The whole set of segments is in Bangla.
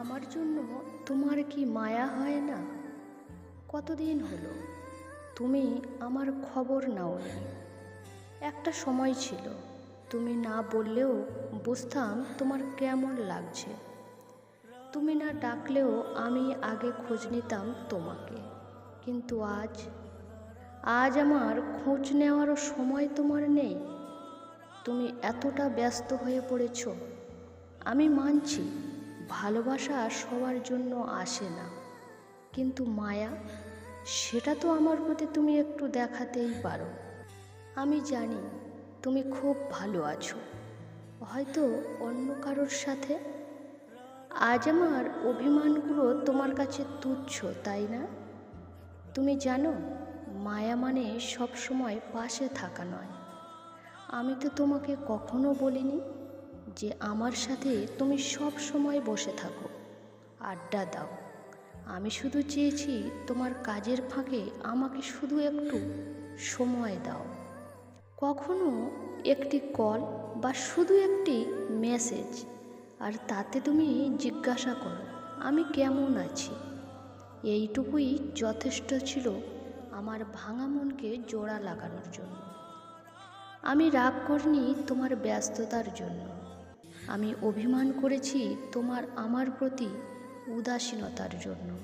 আমার জন্য তোমার কি মায়া হয় না? কতদিন হলো? তুমি আমার খবর নাওনি। একটা সময় ছিল, তুমি না বললেও বুঝতাম তোমার কেমন লাগছে। তুমি না ডাকলেও আমি আগে খোঁজ নিতাম তোমাকে। কিন্তু আজ আজ আমার খোঁজ নেওয়ারও সময় তোমার নেই। তুমি এতটা ব্যস্ত হয়ে পড়েছ। আমি মানছি ভালোবাসা সবার জন্য আসে না। কিন্তু মায়া, সেটা তো আমার প্রতি তুমি একটু দেখাতেই পারো। আমি জানি তুমি খুব ভালো আছো। হয়তো অন্য কারোর সাথে? আজ আমার অভিমানগুলো তোমার কাছে তুচ্ছ, তাই না? তুমি জানো, মায়া মানে সবসময় পাশে থাকা নয়। আমি তো তোমাকে কখনো বলিনি যে আমার সাথে তুমি সব সময় বসে থাকো। আড্ডা দাও। আমি শুধু চেয়েছি তোমার কাজের ফাঁকে আমাকে শুধু একটু সময় দাও। কখনো একটি কল বা শুধু একটি মেসেজ, আর তাতে তুমি জিজ্ঞাসা করো, আমি কেমন আছি? এইটুকুই যথেষ্ট ছিল আমার ভাঙা মনকে জোড়া লাগানোর জন্য। আমি রাগ করিনি তোমার ব্যস্ততার জন্য। আমি অভিমান করেছি তোমার আমার প্রতি উদাসীনতার জন্য।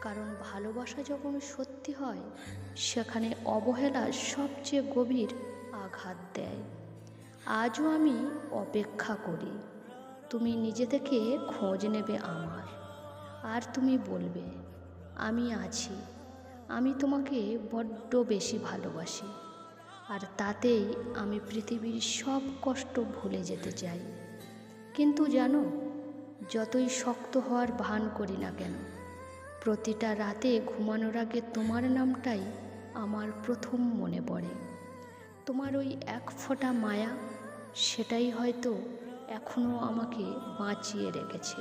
কারণ ভালোবাসা যখন সত্যি হয়, সেখানে অবহেলা সবচেয়ে গভীর আঘাত দেয়। আজও আমি অপেক্ষা করি, তুমি নিজে থেকে খোঁজ নেবে আমার। আর তুমি বলবে, আমি আছি, আমি তোমাকে বড্ড বেশি ভালোবাসি। আর তাতেই আমি পৃথিবীর সব কষ্ট ভুলে যেতে চাই। কিন্তু জানো, যতই শক্ত হওয়ার ভান করি না কেন, প্রতিটা রাতে ঘুমানোর আগে তোমার নামটাই আমার প্রথম মনে পড়ে। তোমার ওই এক ফোঁটা মায়া, সেটাই হয়তো এখনও আমাকে বাঁচিয়ে রেখেছে।